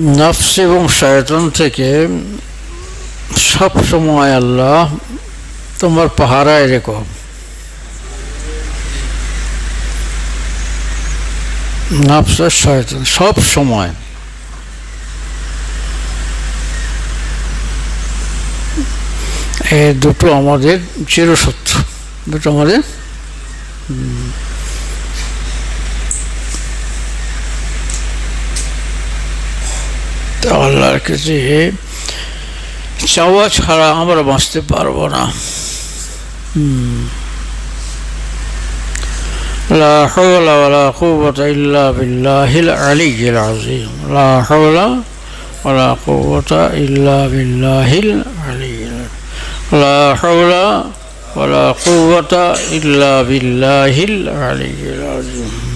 নফস এবং শয়তন থেকে সব সময় আল্লাহ তোমার পাহারায় রেখো। নফস আর শয়তন সব সময়। এ দুটো আমাদের চিরশত্রু দুটো আমাদের আল্লাহর কাছে হে চাওয়া ছাড়া আমরা বাঁচতে পারব না। لا حول ولا قوة إلا بالله العلي العظيم لا حول ولا قوة إلا بالله العلي لا حول ولا قوة إلا بالله العلي العظيم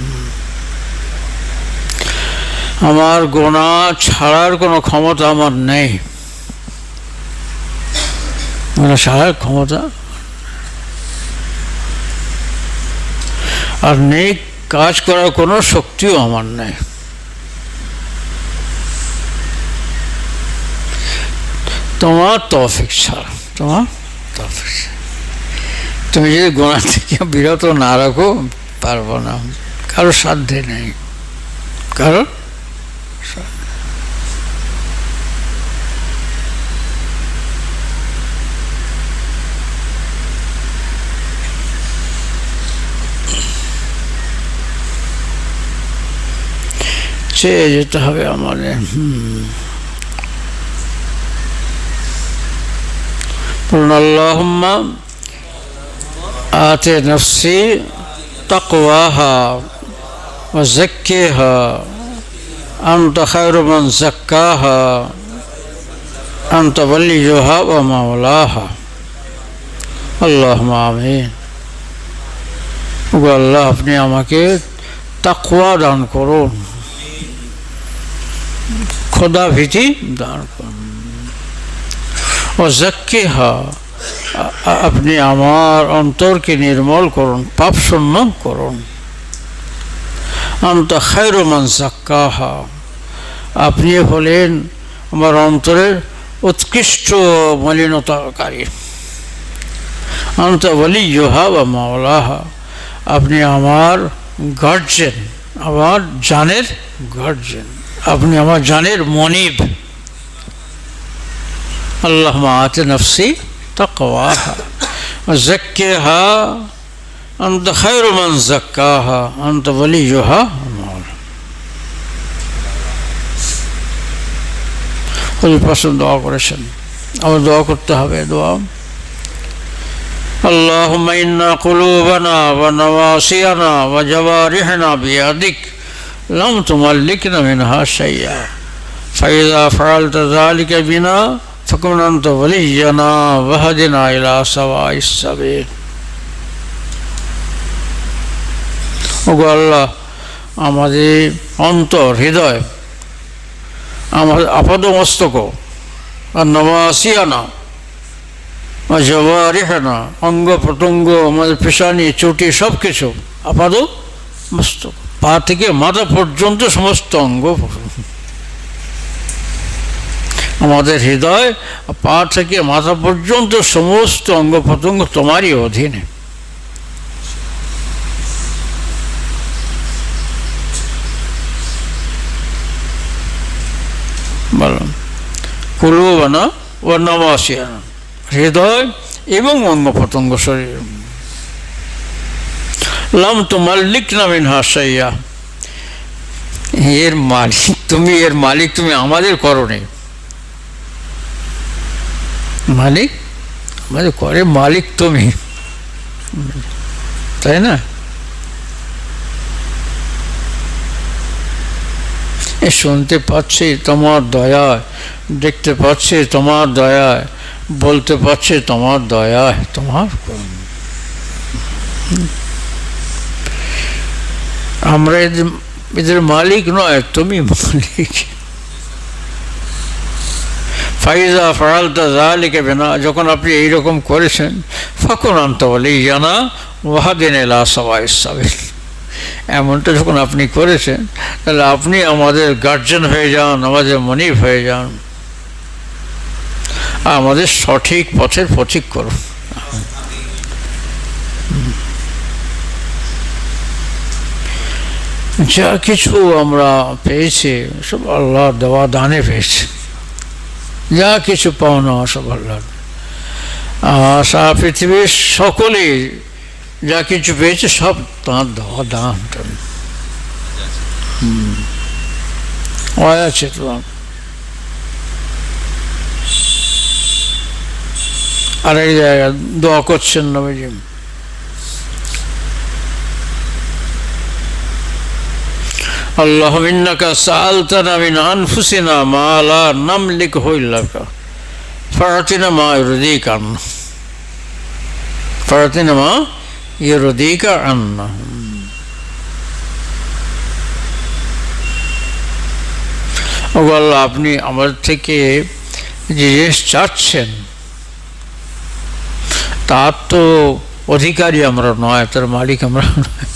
আমার গোনা ছাড়ার কোনো ক্ষমতা আমার নেই। গোনা ছাড়ার ক্ষমতা? আর নেই কাজ করার কোনো শক্তিও আমার নেই। তোমার তফিক ছাড়া, তোমার তফিক তুমি যদি গোনা থেকে বিরত না রাখো, পারব না। কারও সাধ্যে নেই। কারও চেয়ে যেতে হবে আমাদের হুম। বলুন আল্লাহুম্মা আতে নফসি তাকওয়াহা ওয়া যাক্কিহা আনতা খায়রু মান যাক্কাহা আনতা ওয়ালিয়ুহা ওয়া মাওলাহা আল্লাহুম্মা আমিন ওগো আল্লাহ আপনি আমাকে তাকওয়া দান করুন খোদা ভীতি দান ও জাক্কিহা আ- আপনি আমার অন্তরকে নির্মল করুন পাপ শূন্য করুন। আন্ত খায়রমান জাক্কাহা আপনি হলেন আমার অন্তরের উৎকৃষ্ট মলিনতাকারী। আন্ত বলি ইহা বা মাওলাহা। আপনি আমার গার্জেন, আমার জানের গার্জেন। আপনি আমার জানের মনিব আল্লাহ আতে নফসি তাকওয়াহা زكها أنت خير من زكاها أنت وليها ومولاها খুবই পছন্দ দোয়া করেছেন আমার দোয়া করতে হবে দোয়া اللهم إنا قلوبنا ونواسينا وجوارحنا بيدك لم تملكنا منها شيئا فإذا فعلت ذلك بنا فكن أنت ولينا وهدنا إلى سواء السبيل ওগো আল্লাহ আমাদের অন্তর হৃদয় আমাদের আপাদমস্তক আর নবাসিয়ানা জবারিহানা অঙ্গ প্রত্যঙ্গ আমাদের পেশানি চুটি সব কিছু আপাদ মস্তক পা থেকে মাথা পর্যন্ত সমস্ত অঙ্গ আমাদের হৃদয়, পা থেকে মাথা পর্যন্ত সমস্ত অঙ্গ প্রত্যঙ্গ তোমারই অধীনে। বললাম কুলুবানা ও নবাসিয়ানা হৃদয় এবং অঙ্গ প্রত্যঙ্গ শরীর। লাম তো মাল্লিক নামিন হাসাইয়া এর মালিক, তুমি এর মালিক, তুমি আমাদের করণে মালিক? আমাদের করে মালিক তুমি। তাই না? শুনতে পাচ্ছি তোমার দয়ায়, দেখতে পাচ্ছি তোমার দয়ায়, বলতে পারছি তোমার দয়ায়, তোমার। আমরা এদের এদের মালিক নয় তুমি মালিক। ফাইজা ফরালতা জালিকে বেনা, যখন আপনি এইরকম করেছেন, ফাকুন আন্ত বলে জানা ওয়াহাদিন এলা সবাই সাবিল। এমনটা যখন আপনি করেছেন, তাহলে আপনি আমাদের গার্জেন হয়ে যান, আমাদের মনিব হয়ে যান। আমাদের সঠিক পথের পথিক করুন। যা কিছু আমরা পেয়েছি, সব আল্লাহ দেওয়া দানে পেয়েছি। যা কিছু পাওনা সব আল্লাহ আর সারা পৃথিবীর সকলেই যা কিছু পেয়েছে, সব তাঁর দেওয়া দান। আছে তো। আর এই জায়গায় দোয়া করছেন নবীজি। اللهم إنك سألتنا من أنفسنا ما لا نملكه إلا فأعطنا ما يرضيك عنا فأعطنا ما يرضيك عنا ও আল্লাহ আপনি আমাদের থেকে যে জিনিস চাচ্ছেন তার তো অধিকারী আমরা নয় তার মালিক আমরা নয়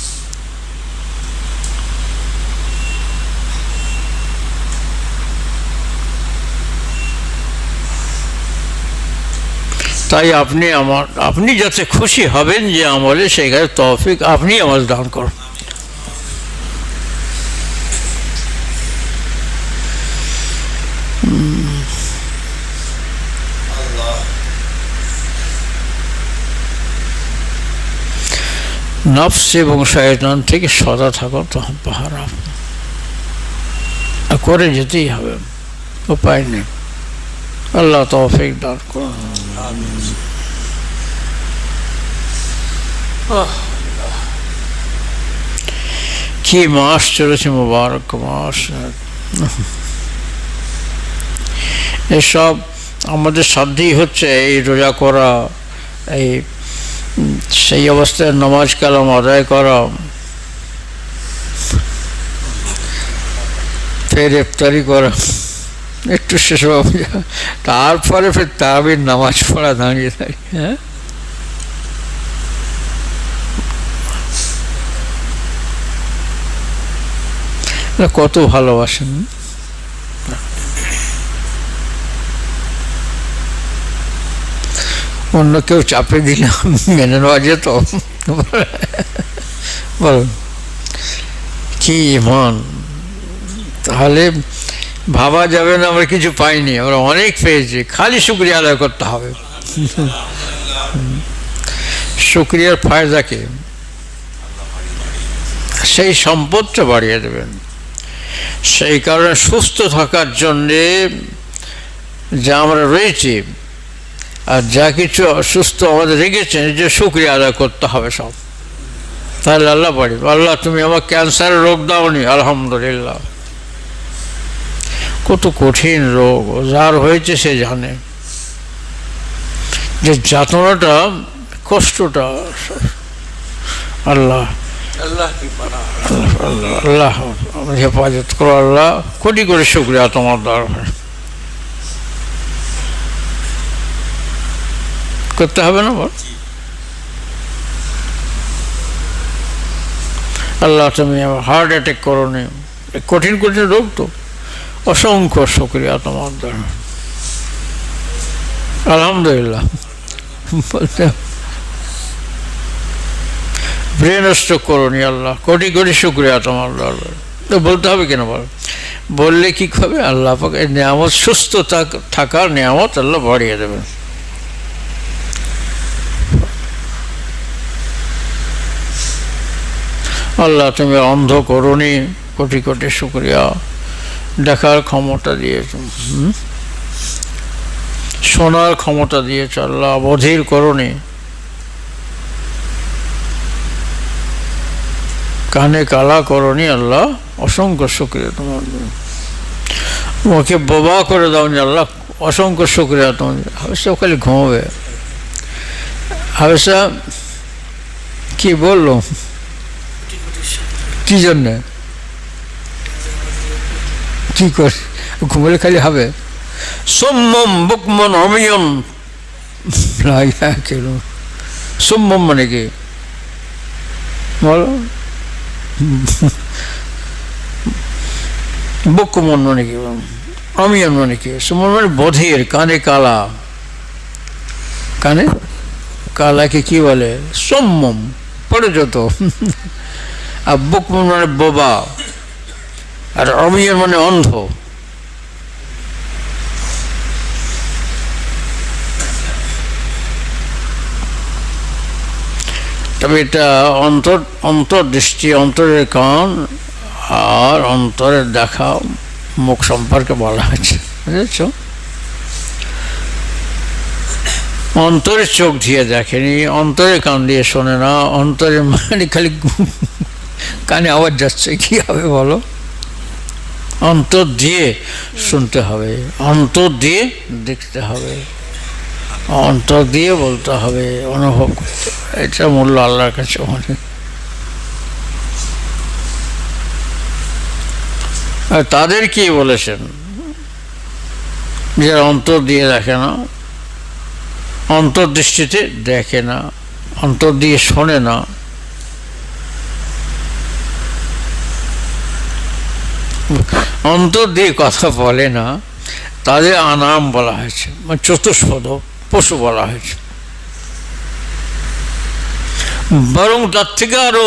তাই আপনি আমার, আপনি যাতে খুশি হবেন যে আমলে সেখানে তৌফিক আপনি আমাদের দান করুন। নফস এবং শয়তান থেকে সদা থাকো তো পাহারা। করে যেতেই হবে, উপায় নেই। আল্লাহ তৌফিক দান করুন। কি মাস চলেছে মুবারক মাস। এসব আমাদের সাধ্যই হচ্ছে এই রোজা করা, এই সেই অবস্থায় নামাজ কালাম আদায় করা। ফের ইফতারি করা। একটু শেষ তারপরে ফের তারাবির নামাজ পড়া দাঁড়িয়ে দাঁড়িয়ে হ্যাঁ? কত ভালোবাসেন। অন্য কেউ চাপে দিলাম মেনে নেওয়া যেত বলুন। কি মন? তাহলে ভাবা যাবে না, আমরা কিছু পাইনি, আমরা অনেক পেয়েছি, খালি শুক্রিয়া আদায় করতে হবে। শুক্রিয়ার ফায়দাকে সেই সম্পদটা বাড়িয়ে দেবেন। সেই কারণে সুস্থ থাকার জন্যে যা আমরা রয়েছি, আর যা কিছু অসুস্থ আমাদের রেখেছেন যে শুক্রিয়া আদায় করতে হবে সব। তাহলে আল্লাহ বাড়ি, আল্লাহ তুমি আমার ক্যান্সারের রোগ দাওনি, আলহামদুলিল্লাহ। কত কঠিন রোগ যার হয়েছে সে জানে। যে যাতনাটা কষ্টটা আল্লাহ। আল্লাহ হেফাজত করো আল্লাহ। কোটি করে শুক্রিয়া তোমার দরকার করতে হবে না বল? আল্লাহ তুমি আমার হার্ট অ্যাটাক করো নি। কঠিন কঠিন রোগ তো। অসংখ্য শুক্রিয়া তোমার আলহামদুলিল্লাহ। বলতে করনি আল্লাহ, কোটি কোটি শুক্রিয়া তোমার দরবার তো বলতে হবে কেন বল? বললে কি হবে আল্লাহ পাক নিয়ামত, সুস্থ থাক- থাকার নিয়ামত আল্লাহ বাড়িয়ে দেবেন। আল্লাহ তুমি অন্ধ করনি কোটি কোটি শুক্রিয়া। দেখার ক্ষমতা দিয়েছ। হুম? শোনার ক্ষমতা দিয়েছ আল্লাহ বধির করনি কানে কালা করনি আল্লাহ অসংখ্য শুক্রিয়া তোমার মুখে বোবা করে দাওনি আল্লাহ অসংখ্য শুক্রিয়া তোমার হাবেসা খালি ঘুমাবে। হাবেসা কি বলল? কি জন্যে? কি করে ঘুমলে খালি হবে। সোম্মম বুকমন অমিয়ন। কেন সোম্মম মানে কি? বলো। বক্কমন মানে কি? অমিয়ন মানে কি? সুমন মানে বধির কানে কালা। কানে? কালাকে কি বলে? সম্মম পড়ে যত। আর বুকমন মানে বোবা। আর অমিয়ন মানে অন্ধ। তবে এটা অন্তর অন্তর্দৃষ্টি, অন্তরের কান আর অন্তরের দেখা, মুখ সম্পর্কে বলা হয়েছে বুঝেছ? অন্তরে চোখ দিয়ে দেখেনি অন্তরে কান দিয়ে শোনে না অন্তরে মানে খালি কানে আওয়াজ যাচ্ছে, কি হবে বলো? অন্তর দিয়ে শুনতে হবে, অন্তর দিয়ে দেখতে হবে, অন্তর দিয়ে বলতে হবে, অনুভব করতে হবে। এটা মূল্য আল্লাহর কাছে অনেক। আর তাদের কি বলেছেন? যে অন্তর দিয়ে দেখে না অন্তর্দৃষ্টিতে দেখে না, অন্তর দিয়ে শোনে না অন্তর দিয়ে কথা বলে না, তাদের আনাম বলা হয়েছে মানে চতুষ্পদ, পশু বলা হয়েছে। বরং তার থেকে আরও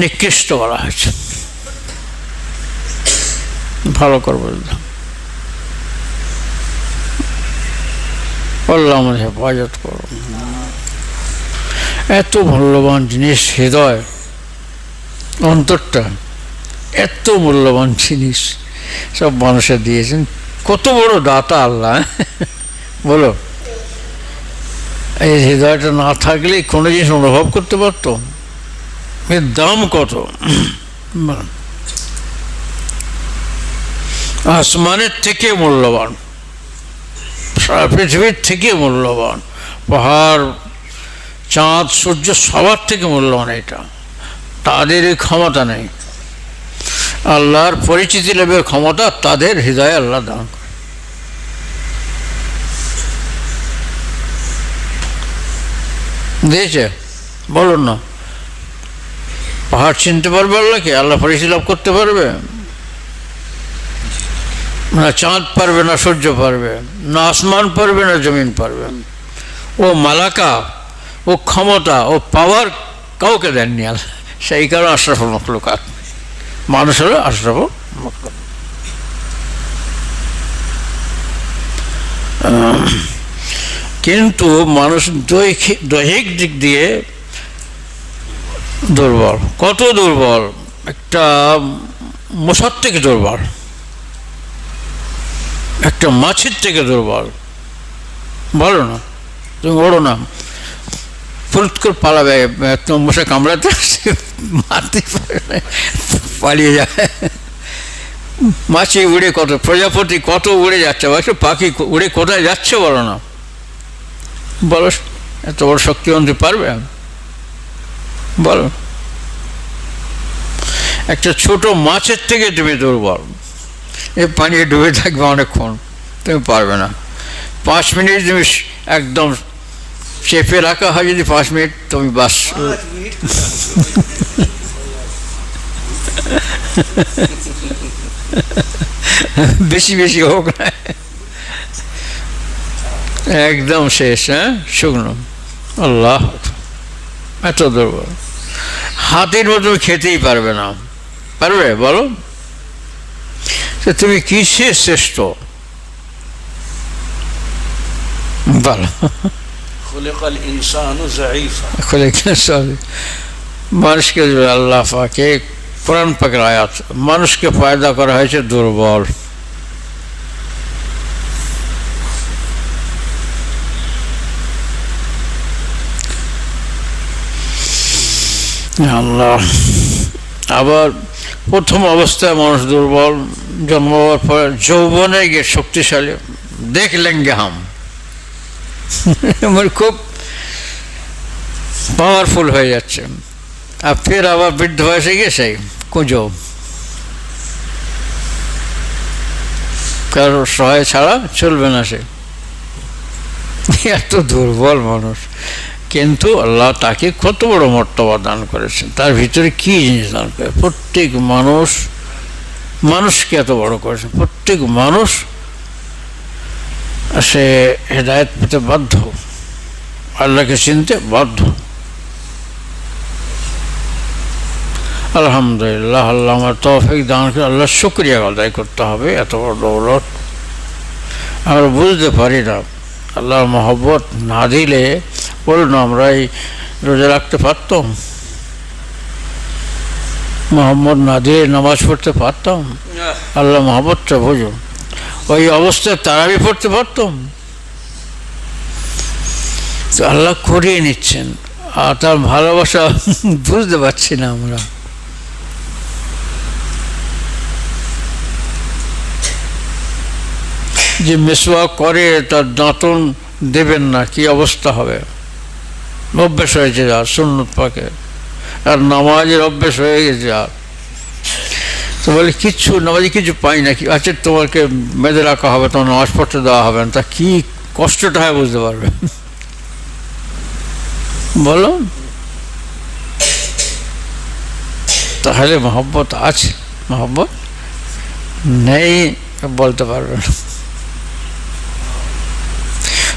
নিকৃষ্ট বলা হয়েছে। ভালো করে বললাম হেফাজত করো এত মূল্যবান জিনিস, হৃদয়, অন্তরটা এত মূল্যবান জিনিস সব মানুষের দিয়েছেন। কত বড় দাতা আল্লাহ। বলো। এই হৃদয়টা না থাকলে কোনো জিনিস অনুভব করতে পারতো? এর দাম কত? আসমানের থেকে মূল্যবান পৃথিবীর থেকে মূল্যবান, পাহাড়, চাঁদ, সূর্য, সবার থেকে মূল্যবান এটা। তাদের ক্ষমতা নেই। আল্লাহর পরিচিতি লাভের ক্ষমতা তাদের হৃদয়ে আল্লাহ দান দিয়েছে, বলুন না। পাহাড় চিনতে পারবে আল্লাহকে আল্লাহ পরিচিতি লাভ করতে পারবে? না, চাঁদ পারবে না, সূর্য পারবে না, আসমান পারবে না, জমিন পারবে। ও মালাকা, ও ক্ষমতা, ও পাওয়ার কাউকে দেননি আল্লাহ। সেই কারণে আশরাফুল মখলুকাত। মানুষ হলো আশরাফুল মখলুক কিন্তু মানুষ দৈহিক দৈহিক দিক দিয়ে দুর্বল। কত দুর্বল? একটা মশার থেকে দুর্বল। একটা মাছের থেকে দুর্বল। বলো না, তুমি ওড়ো না। ফুরুত করে পালাবে তোমার মশা কামড়াতে মারতে পারে পালিয়ে যায়। মাছি উড়ে কত, প্রজাপতি কত উড়ে যাচ্ছে? বলছো পাখি উড়ে কোথায় যাচ্ছে বলো না? বলো, এত বড় শক্তিবন্তী পারবে? বলো। একটা ছোট মাছের থেকে তুমি দুর্বল। এ পানি ডুবে থাকবে অনেকক্ষণ, তুমি পারবে না। পাঁচ মিনিট তুমি একদম চেপে রাখা হয় যদি পাঁচ মিনিট, তুমি বাস বেশি বেশি হোক। না একদম শেষ হ্যাঁ? শুকনো। আল্লাহ। এত দুর্বল। হাতির মতো খেতেই পারবে না। পারবে? বলো। তো তুমি কিসে শ্রেষ্ঠ? বলো। মানুষকে আল্লাহ ফাকে কোরআন পাকের আয়াত, মানুষকে পয়দা করা হয়েছে দুর্বল। আবার প্রথম অবস্থায় মানুষ দুর্বল, জন্ম হওয়ার পর যৌবনে গিয়ে শক্তিশালী, দেখলেন গে হাম। খুব পাওয়ারফুল হয়ে যাচ্ছে। আর ফের আবার বৃদ্ধ বয়সে গিয়ে সেই। কুঁজো। কারও সহায় ছাড়া চলবে না সে। এত দুর্বল মানুষ। কিন্তু আল্লাহ তাকে কত বড় মর্তবা দান করেছেন। তার ভিতরে কি জিনিস দান করে? প্রত্যেক মানুষ, মানুষকে এত বড় করেছে। প্রত্যেক মানুষ সে হেদায়ত পেতে বাধ্য। আল্লাহকে চিনতে বাধ্য। আলহামদুলিল্লাহ, আল্লাহ আমার তৌফিক দান করে, আল্লাহ শুক্রিয়া আদায় করতে হবে, এত বড় দৌলত। আমরা বুঝতে পারি না, আল্লাহর মহব্বত না দিলে বলুন আমরা এই রোজা রাখতে পারতাম? মোহাম্মদ না দিলে নামাজ পড়তে পারতাম? আল্লাহ মহব্বতটা বুঝুন। ওই অবস্থায় তারাবি পড়তে পারতাম? তো আল্লাহ করিয়ে নিচ্ছেন, আর তার ভালোবাসা বুঝতে পারছি না আমরা। যে মেসোয়া করে, তার দাঁতন দেবেন না, কি অবস্থা হবে? অভ্যেস হয়েছে যা সুন্নত পাকে। আর নামাজের অভ্যেস হয়ে গেছে আর। তো বলে কিচ্ছু নামাজে কিছু পাই না, কি আচ্ছা তোমাকে বেঁধে রাখা হবে, তোমার নামাজ পড়তে দেওয়া হবে না, তা কি কষ্টটা হয় বুঝতে পারবে? বলো। তাহলে মহব্বত আছে, মহব্বত নেই, বলতে পারবে না।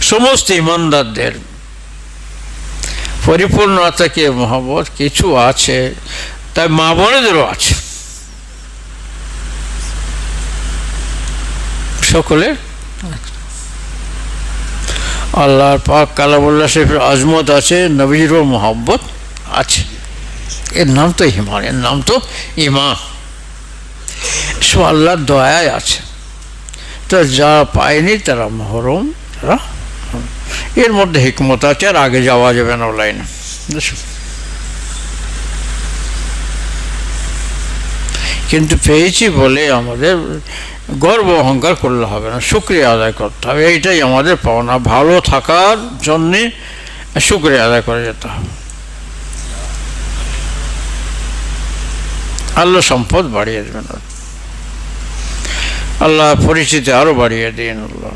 সমস্ত ইমানদারদের পরিপূর্ণতাকে মহব্বত? কিছু আছে, তাই মা বোনেদেরও আছে। সকলে আল্লাহর পাক কালামুল্লাহ শরীফের আজমত আছে, নবীজিরও মহব্বত আছে। এর নাম তো ইমান এর নাম তো ইমান সব আল্লাহর দয়ায় আছে। তো যা পায়নি তারা মহরম, তারা এর মধ্যে হিকমত আছে আর আগে যাওয়া যাবে না লাইনে কিন্তু পেয়েছি বলে আমাদের গর্ব অহংকার করলে হবে না, শুক্রিয়া আদায় করতে হবে। এইটাই আমাদের পাওনা, ভালো থাকার জন্যে শুক্রিয়া আদায় করে যেতে হবে। আল্লাহ সম্পদ বাড়িয়ে দেবেন। আল্লাহ পরিচিতি আরও বাড়িয়ে দিন আল্লাহ।